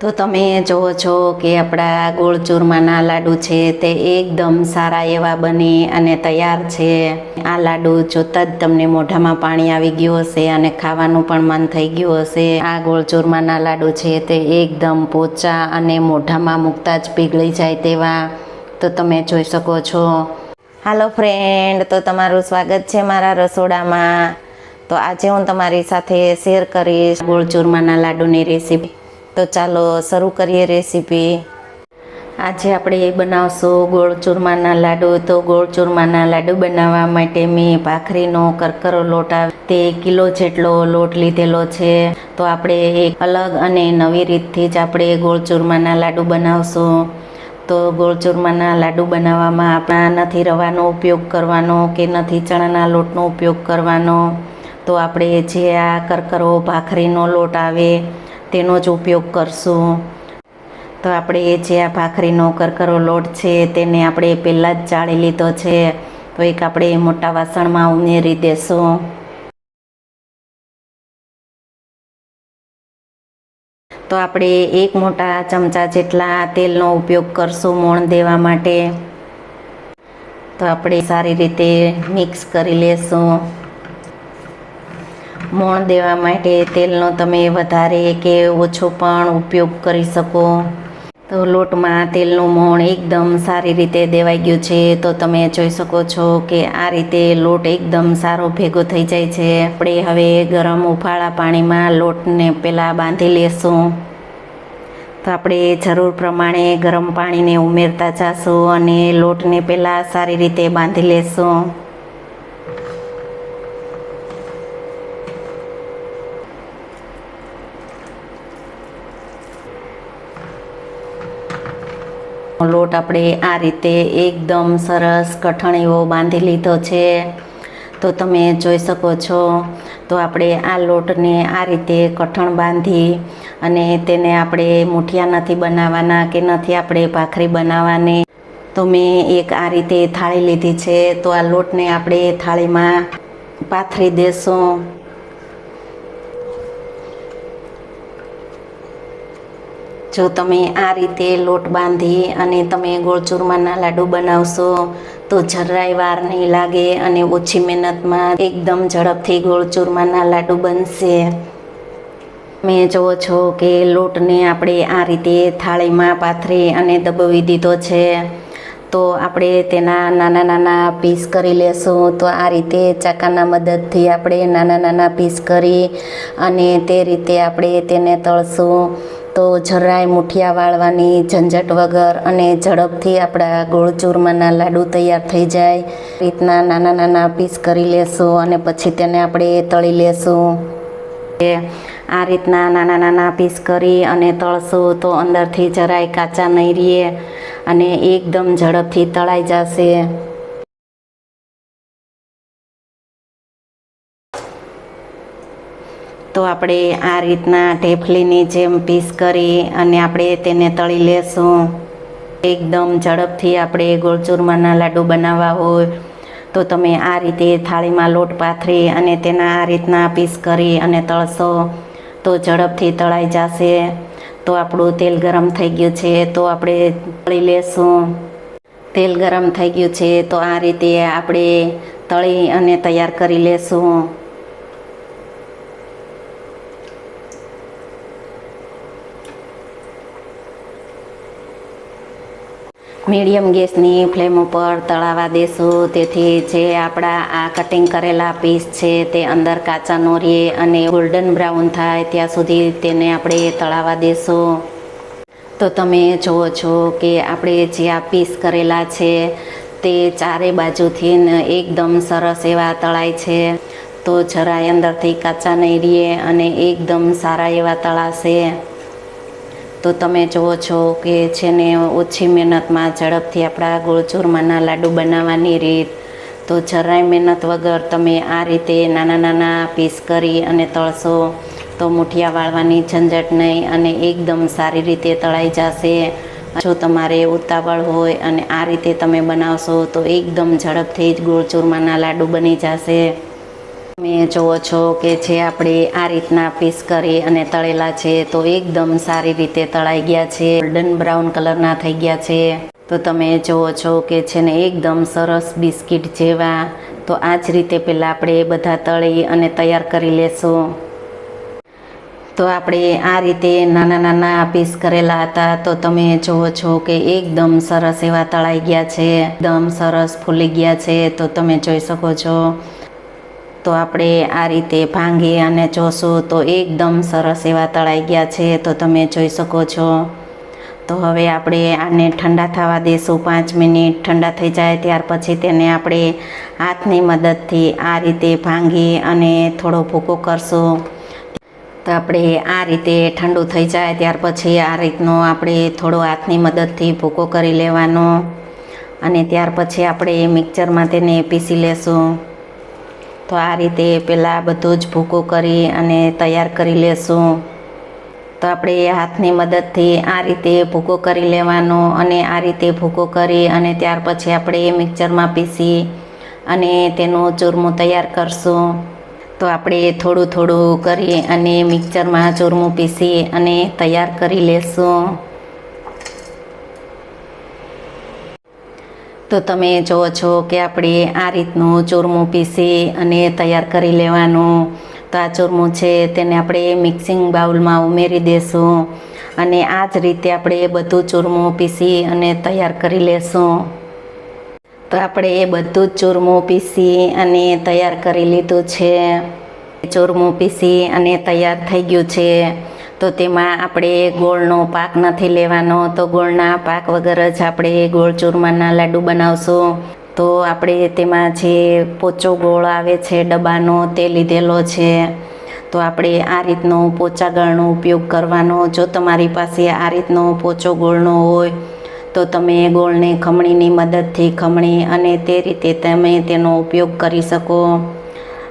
તો તમે જુઓ છો કે આપણા ગોળ ચૂરમાના લાડુ છે તે એકદમ સારા એવા બની અને તૈયાર છે. આ લાડુ જોતા જ તમને મોઢામાં પાણી આવી ગયું હશે અને ખાવાનું પણ મન થઈ ગયું હશે. આ ગોળ ચૂરમાના લાડુ છે તે એકદમ પોચા અને મોઢામાં મૂકતા જ પીગળી જાય તેવા. તો તમે જોઈ શકો છો. હાલો ફ્રેન્ડ તો તમારું સ્વાગત છે મારા રસોડામાં. તો આજે હું તમારી સાથે શેર કરીશ ગોળ ચૂરમાના લાડુની રેસીપી તો ચાલો શરૂ કરીએ રેસીપી. આજે આપણે બનાવશું ગોળ ચૂરમાના લાડુ. તો ગોળ ચૂરમાના લાડુ બનાવવા માટે મેં ભાખરીનો કરકરો લોટ તે કિલો જેટલો લોટ લીધેલો છે. તો આપણે એક અલગ અને નવી રીતથી જ આપણે ગોળ ચૂરમાના લાડુ બનાવશું. તો ગોળ ચૂરમાના લાડુ બનાવવામાં આપણા નથી રવાનો ઉપયોગ કરવાનો કે નથી ચણાના લોટનો ઉપયોગ કરવાનો. તો આપણે જે આ કરકરો ભાખરીનો લોટ આવે તેનો જ ઉપયોગ કરશું. તો આપણે જે આ ભાખરીનો કરકરો લોટ છે, તેને આપણે પહેલાં જ ચાળી લીધો છે. તો એક આપણે મોટા વાસણમાં ઉમેરી દેશું. તો આપણે એક મોટા ચમચા જેટલા તેલનો ઉપયોગ કરશું મોણ દેવા માટે. તો આપણે સારી રીતે મિક્સ કરી લેશું. મોણ દેવા માટે તેલનો તમે વધારે કે ઓછો પણ ઉપયોગ કરી શકો. તો લોટમાં તેલનું મોણ એકદમ સારી રીતે દેવાઈ ગયું છે. તો તમે જોઈ શકો છો કે આ રીતે લોટ એકદમ સારો ભેગો થઈ જાય છે. આપણે હવે ગરમ ઉફાળા પાણીમાં લોટને પહેલાં બાંધી લેશું. તો આપણે જરૂર પ્રમાણે ગરમ પાણીને ઉમેરતા જશું અને લોટને પહેલાં સારી રીતે બાંધી લેશું. લોટ આપણે આ રીતે એકદમ સરસ કઠણ એવો બાંધી લીધો છે. તો તમે જોઈ શકો છો, તો આપણે આ લોટને આ રીતે કઠણ બાંધી અને તેને આપણે મુઠિયા નથી બનાવવાના કે નથી આપણે ભાખરી બનાવવાની. તો મેં એક આ રીતે થાળી લીધી છે. તો આ લોટને આપણે થાળીમાં પાથરી દેશું. જો તમે આ રીતે લોટ બાંધી અને તમે ગોળ ચૂરમાના લાડુ બનાવશો, તો જરાય વાર નહીં લાગે અને ઓછી મહેનતમાં એકદમ ઝડપથી ગોળ ચૂરમાના લાડુ બનશે. મેં જુઓ છો કે લોટને આપણે આ રીતે થાળીમાં પાથરી અને દબાવી દીધો છે. તો આપણે તેના નાના નાના પીસ કરી લેશું. તો આ રીતે ચાકાના મદદથી આપણે નાના નાના પીસ કરી અને તે રીતે આપણે તેને તળશું. તો જરાય મુઠિયા વાળવાની ઝંઝટ વગર અને ઝડપથી આપણા ગોળ ચૂરમાના લાડુ તૈયાર થઈ જાય. રીતના નાના નાના પીસ કરી લેશું અને પછી તેને આપણે તળી લેશું. આ રીતના નાના નાના પીસ કરી અને તળશું તો અંદરથી જરાય કાચા નહીં રહીએ અને એકદમ ઝડપથી તળાઈ જશે. તો આપણે આ રીતના ઢેફલીની જેમ પીસ કરી અને આપણે તેને તળી લેશું. એકદમ ઝડપથી આપણે ગોળચૂરમાના લાડુ બનાવવા હોય તો તમે આ રીતે થાળીમાં લોટ પાથરી અને તેના આ રીતના પીસ કરી અને તળશો તો ઝડપથી તળાઈ જશે. તો આપણું તેલ ગરમ થઈ ગયું છે તો આપણે તળી લેશું. તેલ ગરમ થઈ ગયું છે તો આ રીતે આપણે તળી અને તૈયાર કરી લેશું. મીડિયમ ગેસની ફ્લેમ ઉપર તળાવા દેશું. તેથી જે આપણા આ કટિંગ કરેલા પીસ છે તે અંદર કાચા નો રહે અને ગોલ્ડન બ્રાઉન થાય ત્યાં સુધી તેને આપણે તળાવા દેશું. તો તમે જુઓ છો કે આપણે જે આ પીસ કરેલા છે તે ચારે બાજુથી એકદમ સરસ એવા તળાય છે. તો જરાય અંદરથી કાચા નહીં રહે અને એકદમ સારા એવા તળાશે. તો તમે જુઓ છો કે છે ને ઓછી મહેનતમાં ઝડપથી આપણા ગોળચૂરમાંના લાડુ બનાવવાની રીત. તો જરાય મહેનત વગર તમે આ રીતે નાના નાના પીસ કરી અને તળશો તો મુઠિયા વાળવાની ઝંઝટ નહીં અને એકદમ સારી રીતે તળાઈ જશે. જો તમારે ઉતાવળ હોય અને આ રીતે તમે બનાવશો તો એકદમ ઝડપથી જ ગોળચૂરમાના લાડુ બની જશે. તમે જુઓ છો કે જે આપણે આ રીતના પીસ કરી અને તળેલા છે, તો એકદમ સારી રીતે તળાઈ ગયા છે. ગોલ્ડન બ્રાઉન કલરના થઈ ગયા છે. તો તમે જુઓ છો કે છે ને એકદમ સરસ બિસ્કિટ જેવા. તો આ જ રીતે પહેલાં આપણે બધા તળી અને તૈયાર કરી લેશું. તો આપણે આ રીતે નાના નાના પીસ કરેલા હતા. તો તમે જુઓ છો કે એકદમ સરસ એવા તળાઈ ગયા છે. એકદમ સરસ ફૂલી ગયા છે. તો તમે જોઈ શકો છો. તો આપણે આ રીતે ભાંગી અને જોશું તો એકદમ સરસ એવા તળાઈ ગયા છે, તો તમે જોઈ શકો છો. તો હવે આપણે આને ઠંડા થવા દેશું, પાંચ મિનિટ ઠંડા થઈ જાય ત્યાર પછી તેને આપણે હાથની મદદથી આ રીતે ભાંગી અને થોડો ભૂકો કરશું. તો આપણે આ રીતે ઠંડુ થઈ જાય ત્યાર પછી આ રીતનો આપણે થોડો હાથની મદદથી ભૂકો કરી લેવાનો. અને ત્યાર પછી આપણે મિક્સરમાં તેને પીસી લેશું. તો આ રીતે પહેલાં બધું જ ભૂકો કરી અને તૈયાર કરી લેશું. તો આપણે હાથની મદદથી આ રીતે ભૂકો કરી લેવાનો અને આ રીતે ભૂકો કરી અને ત્યાર પછી આપણે મિક્સરમાં પીસી અને તેનું ચૂરમું તૈયાર કરશું. તો આપણે થોડું થોડું કરી અને મિક્સરમાં ચૂરમું પીસી અને તૈયાર કરી લેશું. તો તમે જુઓ છો કે આપણે આ રીતનું ચૂરમું પીસી અને તૈયાર કરી લેવાનું. તો આ ચૂરમું છે તેને આપણે મિક્સિંગ બાઉલમાં ઉમેરી દેશું અને આ જ રીતે આપણે બધું ચૂરમું પીસી અને તૈયાર કરી લેશું. તો આપણે એ બધું જ ચૂરમું પીસી અને તૈયાર કરી લીધું છે. ચૂરમું પીસી અને તૈયાર થઈ ગયું છે. તો તેમાં આપણે ગોળનો પાક નથી લેવાનો, તો ગોળના પાક વગર જ આપણે ગોળ ચૂરમાના લાડુ બનાવશું. તો આપણે તેમાં જે પોચો ગોળ આવે છે, ડબ્બાનો તે લીધેલો છે. તો આપણે આ રીતનો પોચા ગળનો ઉપયોગ કરવાનો. જો તમારી પાસે આ રીતનો પોચો ગોળનો હોય, તો તમે ગોળને ખમણીની મદદથી ખમણી અને તે રીતે તમે તેનો ઉપયોગ કરી શકો.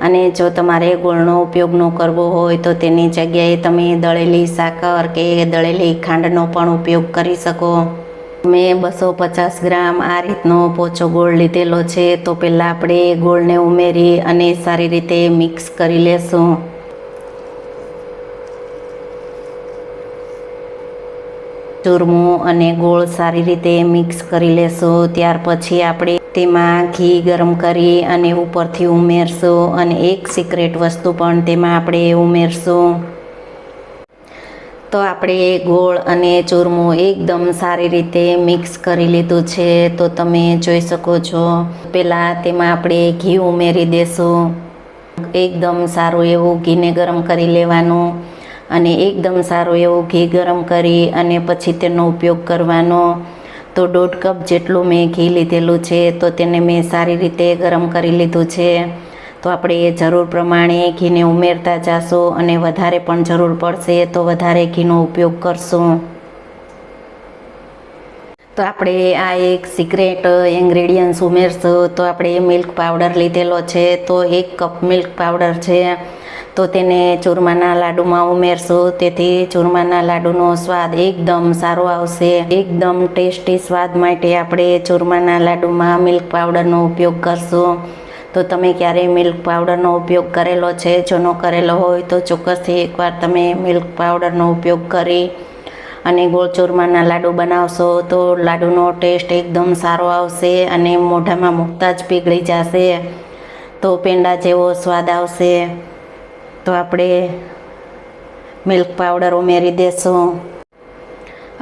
અને જો તમારે ગોળનો ઉપયોગ ન કરવો હોય તો તેની જગ્યાએ તમે દળેલી સાકર કે દળેલી ખાંડનો પણ ઉપયોગ કરી શકો. મેં બસો પચાસ ગ્રામ આ રીતનો પોચો ગોળ લીધેલો છે તો પહેલાં આપણે ગોળને ઉમેરી અને સારી રીતે મિક્સ કરી લેશું. ચૂરમું અને ગોળ સારી રીતે મિક્સ કરી લેશું. ત્યાર પછી આપણે તેમાં ઘી ગરમ કરી અને ઉપરથી ઉમેરશું અને એક સિક્રેટ વસ્તુ પણ તેમાં આપણે ઉમેરશું. તો આપણે ગોળ અને ચૂરમું એકદમ સારી રીતે મિક્સ કરી લીધું છે, તો તમે જોઈ શકો છો. પહેલાં તેમાં આપણે ઘી ઉમેરી દેશું. એકદમ સારું એવું ઘીને ગરમ કરી લેવાનું અને એકદમ સારું એવું ઘી ગરમ કરી અને પછી તેનો ઉપયોગ કરવાનો. તો દોઢ કપ જેટલું મેં ઘી લીધેલું છે, તો તેને મેં સારી રીતે ગરમ કરી લીધું છે. તો આપણે એ જરૂર પ્રમાણે ઘીને ઉમેરતા જાશું અને વધારે પણ જરૂર પડશે તો વધારે ઘીનો ઉપયોગ કરશું. તો આપણે આ એક સિક્રેટ ઇન્ગ્રેડિયન્ટ્સ ઉમેરશું. તો આપણે મિલ્ક પાવડર લીધેલો છે, તો એક કપ મિલ્ક પાવડર છે. તો તેને ચૂરમાના લાડુમાં ઉમેરશું. તેથી ચૂરમાના લાડુનો સ્વાદ એકદમ સારો આવશે. એકદમ ટેસ્ટી સ્વાદ માટે આપણે ચૂરમાના લાડુમાં મિલ્ક પાવડરનો ઉપયોગ કરશું. તો તમે ક્યારેય મિલ્ક પાવડરનો ઉપયોગ કરેલો છે? જો ન કરેલો હોય તો ચોક્કસથી એકવાર તમે મિલ્ક પાવડરનો ઉપયોગ કરી અને ગોળ ચૂરમાના લાડુ બનાવશો તો લાડુનો ટેસ્ટ એકદમ સારો આવશે અને મોઢામાં મૂકતા જ પીગળી જશે. તો પેંડા જેવો સ્વાદ આવશે. તો આપણે મિલ્ક પાવડર ઉમેરી દેશું.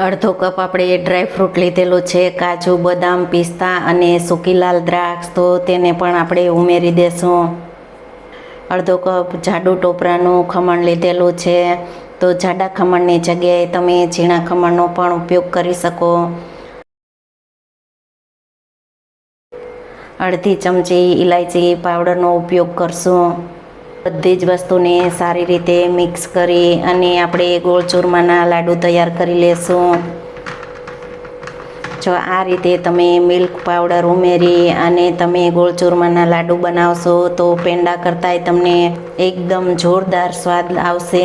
અડધો કપ આપણે ડ્રાય ફ્રૂટ લીધેલું છે, કાજુ, બદામ, પિસ્તા અને સૂકી લાલ દ્રાક્ષ, તો તેને પણ આપણે ઉમેરી દેશું. અડધો કપ જાડુ ટોપરાનું ખમણ લીધેલું છે, તો જાડા ખમણની જગ્યાએ તમે ઝીણા ખમણનો પણ ઉપયોગ કરી શકો. અડધી ચમચી ઇલાયચી પાવડરનો ઉપયોગ કરશું. બધી જ વસ્તુને સારી રીતે મિક્સ કરી અને આપણે ગોળ ચૂરમાના લાડુ તૈયાર કરી લેશું. જો આ રીતે તમે મિલ્ક પાવડર ઉમેરી અને તમે ગોળ ચૂરમાના લાડુ બનાવશો તો પેંડા કરતાંય તમને એકદમ જોરદાર સ્વાદ આવશે.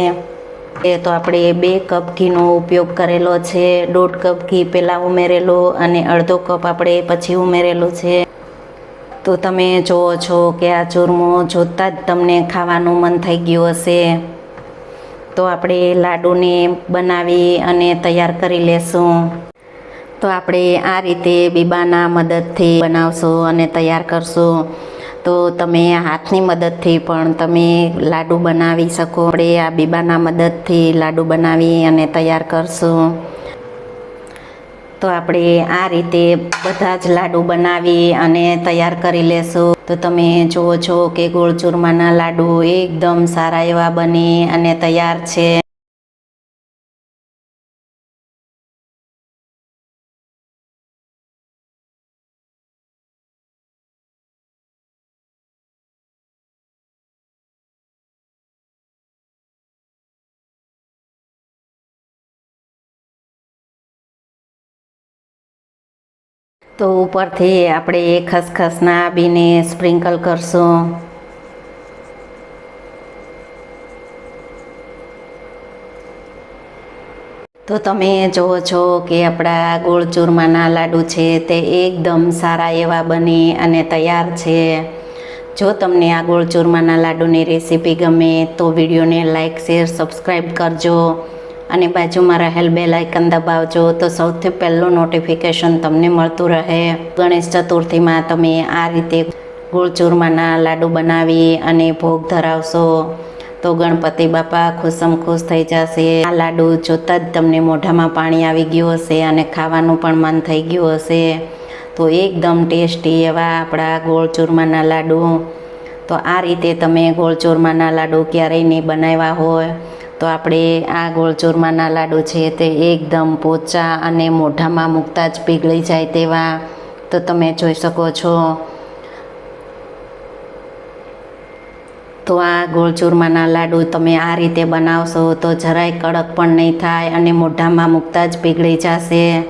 એ તો આપણે બે કપ ઘીનો ઉપયોગ કરેલો છે, દોઢ કપ ઘી પહેલાં ઉમેરેલો અને અડધો કપ આપણે પછી ઉમેરેલું છે. તો તમે જુઓ છો કે આ ચૂરમો જોતાં જ તમને ખાવાનું મન થઈ ગયું હશે. તો આપણે લાડુને બનાવી અને તૈયાર કરી લેશું. તો આપણે આ રીતે બીબાના મદદથી બનાવશું અને તૈયાર કરશું. તો તમે હાથની મદદથી પણ તમે લાડુ બનાવી શકો. આપણે આ બીબાના મદદથી લાડુ બનાવી અને તૈયાર કરશું. તો આપણે આ રીતે બધા જ લાડુ બનાવી અને તૈયાર કરી લેશું. તો તમે જુઓ છો કે ગોળ ચૂરમાના લાડુ એકદમ સારા એવા બની અને તૈયાર છે. તો ઉપરથી આપણે એ ખસખસના બીને સ્પ્રિંકલ કરશું. તો તમે જુઓ છો કે આપણા ગોળ ચૂરમાના લાડુ છે તે એકદમ સારા એવા બની અને તૈયાર છે. જો તમને આ ગોળ ચૂરમાના લાડુની રેસીપી ગમે તો વિડીયોને લાઇક શેર, સબસ્ક્રાઈબ કરજો. અને બાજુમાં રહેલ બેલ આઇકન દબાવજો તો સૌથી પહેલું નોટિફિકેશન તમને મળતું રહે. ગણેશ ચતુર્થીમાં તમે આ રીતે ગોળ ચૂરમાના લાડુ બનાવી અને ભોગ ધરાવશો. તો ગણપતિ બાપા ખુશમ ખુશ થઈ જશે. આ લાડુ જોતાં જ તમને મોઢામાં પાણી આવી ગયું હશે અને ખાવાનું પણ મન થઈ ગયું હશે. તો એકદમ ટેસ્ટી એવા આપણા ગોળ ચૂરમાના લાડુ. તો આ રીતે તમે ગોળ ચૂરમાના લાડુ ક્યારેય નહીં બનાવ્યા હોય. તો આપણે આ ગોળ ચૂરમાના લાડુ છે તે એકદમ પોચા અને મોઢામાં મૂકતા જ પીગળી જાય તેવા. તો તમે જોઈ શકો છો. તો આ ગોળ ચૂરમાના લાડુ તમે આ રીતે બનાવશો તો જરાય કડક પણ નહીં થાય અને મોઢામાં મૂકતા જ પીગળી જશે.